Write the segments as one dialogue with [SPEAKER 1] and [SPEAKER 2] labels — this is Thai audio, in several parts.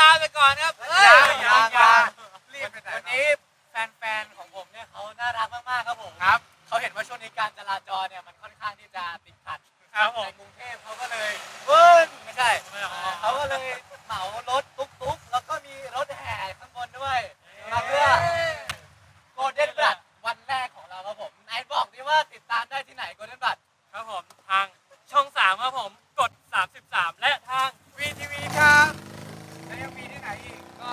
[SPEAKER 1] ลาไปก่อนครับ
[SPEAKER 2] เฮ้ย
[SPEAKER 1] ยังยังยัง
[SPEAKER 2] รีบไปไหนวันนี้แฟนๆของผมเนี่ยเขาน่ารักมากๆครับผม
[SPEAKER 1] ครับ
[SPEAKER 2] เขาเห็นว่าช่วงนี้การจราจรเนี่ยมันค่อนข้างที่จะติดขัด
[SPEAKER 1] ครับผม
[SPEAKER 2] ในกรุงเทพเขาก็เลยเบิ้ลไม่ใช่เขาก็เลยเหมารถตุ๊กๆ แล้วก็มีรถแห่ข้างบนด้วยมาเพื่อโกลเด้นบัตวันแรกของเราครับผมไหนบอกดิว่าติดตามได้ที่ไหนโกลเด้นบัต
[SPEAKER 1] ครับผมทางช่องสามครับผมกด 33 และทางวีทีวีครับแล้วยังมีที่ไหนอีกก็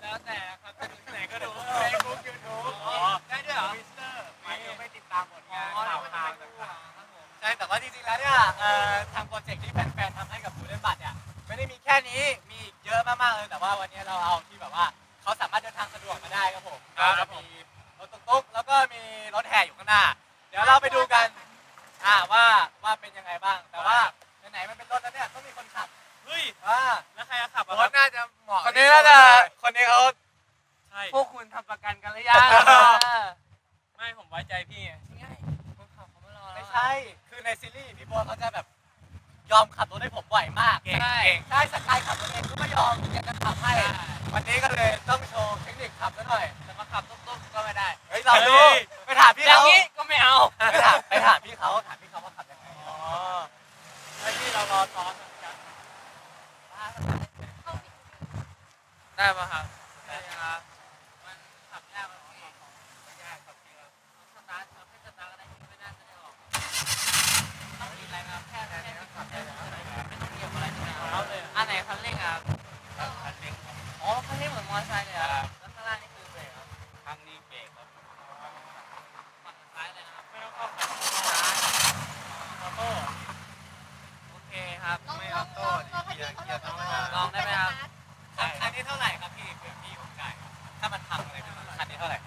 [SPEAKER 1] แล้วแต่ครับจะดูที่ไหนก็ดูเฟซบุ๊กยูทูบได้ด้วยเหรอวิสเตอร์ไม่ไม่ติดตามผลงานข่าวข่าวต่างๆครับผม
[SPEAKER 2] ใช่ แต่ว่าจริงๆแล้วเนี่ยเอ่อทางโปรเจกต์ที่แฟนๆทำให้กับโกลเด้นบัตเนี่ยไม่ได้มีแค่นี้มีอีกเยอะมากๆเลยแต่ว่าวันนี้เราเอาที่แบบว่าเขาสามารถเดินทางสะดวกมาได้ครับผม
[SPEAKER 1] ครับผม
[SPEAKER 2] มีรถตุ๊กๆแล้วก็มีรถแห่อยู่ข้างหน้า เดี๋ยวเราไปดูกันอ่าว่าว่าเป็นยังไงบ้าง แต่ว่าไหนๆมันเป็นรถแล้วเนี่ยต้องมีคนขับ
[SPEAKER 1] เฮ้ย
[SPEAKER 2] อ่า
[SPEAKER 1] แล้วใครจะขับอะ
[SPEAKER 3] โค้
[SPEAKER 1] ค
[SPEAKER 3] ช
[SPEAKER 1] รับ
[SPEAKER 3] น่าจะเหมาะ
[SPEAKER 2] คนนี้น่าจะคนนี้เขา
[SPEAKER 1] ใช่
[SPEAKER 3] พวกคุณทำประกันกันหรือยัง
[SPEAKER 1] ไม่
[SPEAKER 2] ซีรีส์พี่บัวเขาจะแบบยอมขับรถให้ผมบ่อยมาก
[SPEAKER 1] เก่ง
[SPEAKER 2] ใช่
[SPEAKER 1] เก่ง
[SPEAKER 2] ใช่สกายขับรถเองก็ไม่ยอมอยากจะขับให้ วันนี้ก็เลยต้องโชว์เทคนิคขับซะหน่อย
[SPEAKER 3] จะมาขับตุ๊กๆก็ไม่ได้
[SPEAKER 2] เฮ้ยเราดูไปถามพี่
[SPEAKER 3] อย่า
[SPEAKER 2] เขา
[SPEAKER 3] งนี้ก็ไม่เอา
[SPEAKER 2] ไปถามไปถามพี่เขาถามพี่เขาว่าขับยังไง
[SPEAKER 1] อ๋อไอ้ที่เรารอซ้อนกัน
[SPEAKER 3] ได้ปะครับ
[SPEAKER 1] ใช่ครับ
[SPEAKER 3] อ๋อคันเร่งเหมือนมอเตอร์ไซค์เลยครับแล้วข้างล่างนี่คือเบรกครับ
[SPEAKER 1] ทางนี้เบรกครับ
[SPEAKER 3] ฝั่งซ้ายเลยนะครับ
[SPEAKER 1] ไม่ต้องเข้าขับซ้ายออโต้
[SPEAKER 3] โอเคครับ
[SPEAKER 4] ลอง
[SPEAKER 3] ไม่
[SPEAKER 4] ล
[SPEAKER 3] อ
[SPEAKER 4] อ
[SPEAKER 3] อง
[SPEAKER 4] ล
[SPEAKER 3] โต้
[SPEAKER 4] อง
[SPEAKER 3] ดิ
[SPEAKER 4] ลองให้
[SPEAKER 3] เกีย
[SPEAKER 4] พี่
[SPEAKER 3] ร์
[SPEAKER 4] เขา
[SPEAKER 3] เกี
[SPEAKER 4] ล
[SPEAKER 3] ย
[SPEAKER 4] อง
[SPEAKER 3] ร์ธรรมดาลองได้ไหมครับ
[SPEAKER 2] คันคันนี้เท่าไหร่ครับพี่เพื่อพี่ผมจ่ายถ้ามันพังอะไรขึ้นมาคันนี้เท่าไหร่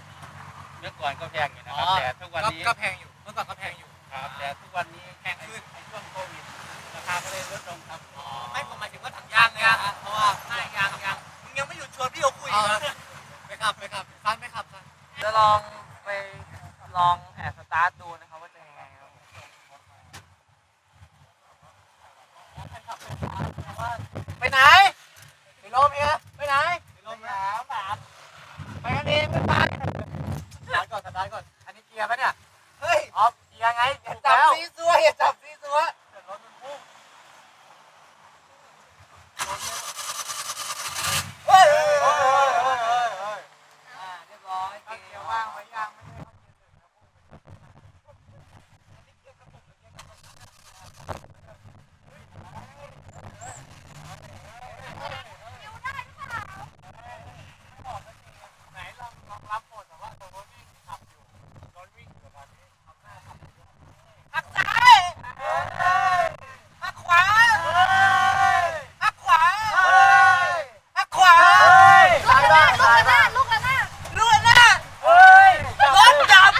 [SPEAKER 3] เมื่อก่อนก็แพงอยู่นะครับ
[SPEAKER 2] อ๋อ
[SPEAKER 3] แต่ทุกวันนี้
[SPEAKER 2] ก็แพงอยู่เมื่อก่อนก็แพงอยู่
[SPEAKER 3] ครับแต่ทุกวันนี้แพงขึ้นในช่วงโควิดราคาก็เลยลดลงครับ
[SPEAKER 2] อ๋อไม่ผมหมายถึงว่าถังยางเนี่ยฮะเพราะว่า
[SPEAKER 3] ไม่ยังยัง
[SPEAKER 2] มึงยังไม่หยุดชวนพี่เขาคุยอีกเหรอไปขับไปขับคันไปขับคัน
[SPEAKER 3] จะลองไปลองแอบสตาร์ทดูนะครับว่าจะยังไงครับ
[SPEAKER 2] ไปไหนไปลมเมียไปไหนไปลมน้ำแบบไปกันเองไปไปสตาร์ทก่อนสตาร์ทก่อน อันนี้เกียร์ปะเนี่ย เฮ้ย ออฟเกียร์ไง
[SPEAKER 3] อย่าจับซีซัวอย่าจับซีซัว
[SPEAKER 2] เดี๋ยวรถมันพุ่งเฮ้ยเฮ้ยเฮ้ยเฮ้ยเฮ้ยเฮ้ย
[SPEAKER 3] อ่าเรียบร้อย
[SPEAKER 2] เอาเกียร์ว่างไว้ยังไม่ได้ไหนลองลองรับหมดแต่ว่าตัวรถวิ่งขับอยู่รถวิ่งอยู่ตอนนี้ขับหน้าขับอยู่
[SPEAKER 3] หักซ้ายหักขวา
[SPEAKER 2] เฮ้ย
[SPEAKER 3] หักขวา
[SPEAKER 2] เฮ้ย
[SPEAKER 3] หักขวา
[SPEAKER 2] เฮ้ย
[SPEAKER 4] ลูกละหน้าลูกละหน้าลูกละหน้า
[SPEAKER 3] ลูกหน้า
[SPEAKER 2] เฮ้ย
[SPEAKER 3] รถจับ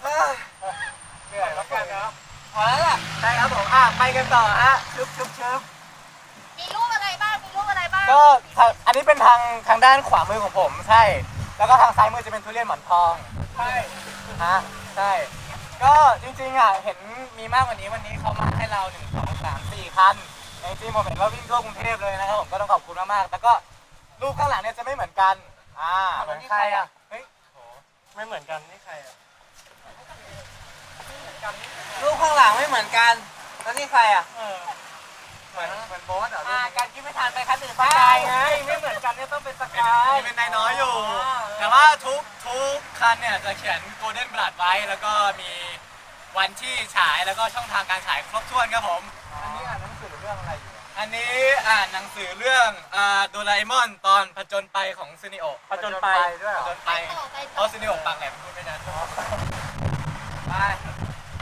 [SPEAKER 2] เหนื่อยแล้วกันนะพอแล้วล่ะใช่ครับผมอะ ไปกันต่อฮะชึบชึบชึบ
[SPEAKER 4] มีลูกอะไรบ้าง มีลูกอะไรบ้าง
[SPEAKER 2] ก็ทางอันนี้เป็นทางทางด้านขวามือของผมใช่ แล้วก็ทางซ้ายมือจะเป็นทุเรียนหมอนทองใช่ฮะใช่ ก็จริงๆอะเห็นมีมากกว่านี้วันนี้เขามาให้เราหนึ่งสองสามสี่คันจริงๆผมเห็นว่าวิ่งทั่วกรุงเทพเลยนะครับผมก็ต้องขอบคุณมากๆแล้วก็ลูกข้างหลังเนี่ยจะไม่เหมือนกันอ่าเหมือนใครอะเฮ้ย
[SPEAKER 1] ไม่เหมือนกันนี่ใครอะ
[SPEAKER 3] ลูกข้างหลังไม่เหมือนกัน แล้วนี่ใครอะ
[SPEAKER 1] เออ
[SPEAKER 2] เหมือนเหมือนโบ๊ทเหรอ
[SPEAKER 3] อ่าการคิดไม่ทันไปคันอื่น
[SPEAKER 1] สกายไงไม่เหมือนกันเนี่ยต้องเป็นสกาย
[SPEAKER 2] เป็นนายน้อยอยู่ แต่ว่าทุกทุกคันเนี่ยจะเขียน Golden Blood ไว้แล้วก็มีวันที่ฉายแล้วก็ช่องทางการฉายครบถ้วนครับผม อันนี้อ่านหนังสือเรื่องอะไรอยู่ อันนี้อ่านหนังสือเรื่องอ่าโดราเอมอนตอนผจญไปของซูนิโอ
[SPEAKER 1] ผจญไป
[SPEAKER 2] ด้วยผจญ
[SPEAKER 4] ไป
[SPEAKER 2] ไป
[SPEAKER 4] ต่อไป
[SPEAKER 2] เพ
[SPEAKER 4] ต่อ
[SPEAKER 2] ราะซูนิโอปากแหลมพูดไม่ได้ไป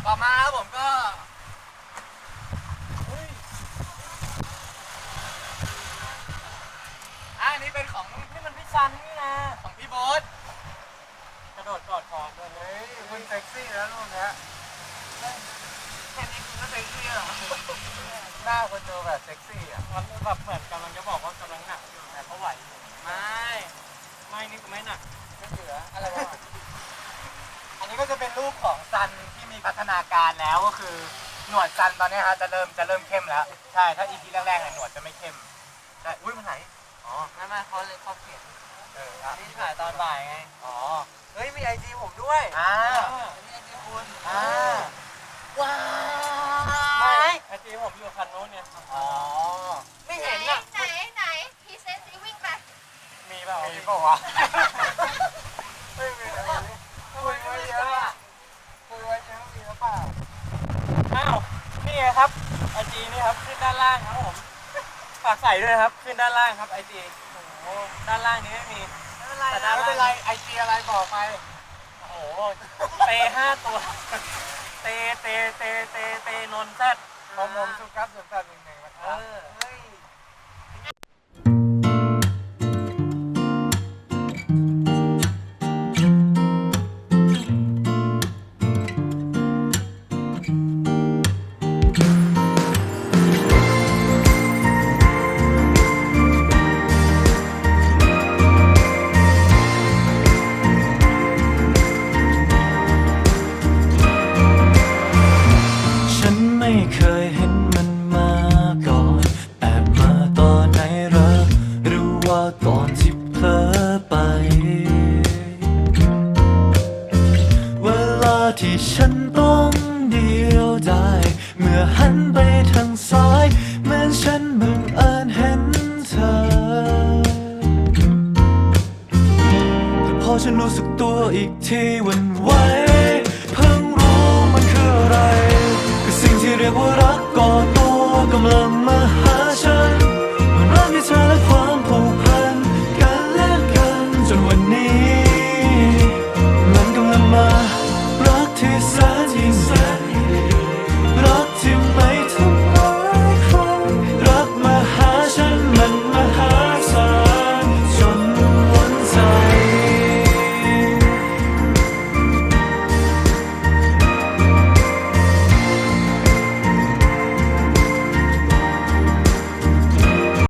[SPEAKER 2] ต่อมาครับผมก็อุ้ยอะอันนี้เป็น ของ
[SPEAKER 3] นี่มันพี่ซันนี่นะ
[SPEAKER 2] ของพี่โบ๊ท
[SPEAKER 1] กระโดดกอดคอด้วย
[SPEAKER 2] เฮ้ยคุณเซ็กซี่แล้วลูกเนี้ย
[SPEAKER 3] แค่นี้คุณก็เซ็กซี่เหรอ
[SPEAKER 2] หน้าคนดูแบบเซ็กซี่อะ
[SPEAKER 1] มันแบบเหมือนกำลังจะบอกว่ากำลังหนักอยู่แต่เขาไหวอยู่
[SPEAKER 3] ไม่
[SPEAKER 1] ไม่นี่ก็ไม่หนัก
[SPEAKER 2] ไม่เหลืออะไรวะอันนี้ก็จะเป็นรูปของซันที่มีพัฒนาการแล้วก็คือจหนวดจันตอนเนี้ยฮะจะเริ่มจะเริ่มเข้มแล้ว ใช่ถ้าอีพีแรกๆเนี่ยหนวดจะไม่เข้มใช่อุ้ยมันไหน อ๋อ
[SPEAKER 3] ไม่ไม่เขาเลยเขาเขียน
[SPEAKER 2] เอออะ
[SPEAKER 3] นี่ถ่ายตอนบ่ายไง
[SPEAKER 2] อ๋อ
[SPEAKER 1] เฮ้ย มีไอจีผมด้วย
[SPEAKER 2] อ่า
[SPEAKER 3] อันนี้ไอจีคุณ
[SPEAKER 2] อ่า
[SPEAKER 3] ว้า
[SPEAKER 1] ไม่
[SPEAKER 3] ย
[SPEAKER 1] ไอจีผมอยู่คันนู้นเนี่ย
[SPEAKER 2] อ๋อ
[SPEAKER 1] ไม่
[SPEAKER 4] ไหน
[SPEAKER 1] เห็นอะ
[SPEAKER 4] ไหนไหนพรีเซนต์ซิวิ่งไป
[SPEAKER 1] มีเปล่า
[SPEAKER 2] มีเปล่าวะ
[SPEAKER 1] ไม่มีอะไรคุยไว้เยอะอะคุยไว้เยอะมีหรือเปล่า อ้าว นี่ไงครับไอจีนี่ครับขึ้นด้านล่างครับผม ฝากใส่ด้วยนะครับ ขึ้นด้านล่างครับไอจีโอ้โหด้านล่างนี้ไม่มี
[SPEAKER 2] ไม่เป็นไรไม่เป็นไรไอจีอะไรบอกไป
[SPEAKER 1] โอ้โหเตห้าตัว เตเตเตเตเตนนท์แซด
[SPEAKER 2] ของผมสุกัสสุดแปดหนึ่งหนึ่งนะค
[SPEAKER 1] เอ
[SPEAKER 2] รับ
[SPEAKER 1] อ
[SPEAKER 2] เฮ้ย
[SPEAKER 5] ที่ฉันต้องเดียวดายเมื่อหันไปทางซ้ายเหมือนฉันบังเอิญเห็นเธอ แต่พอฉันรู้สึกตัวอีกทีวันไหวเพิ่งรู้มันคืออะไร คือสิ่งที่เรียกว่ารักก่อตัวกำลังมาหาฉัน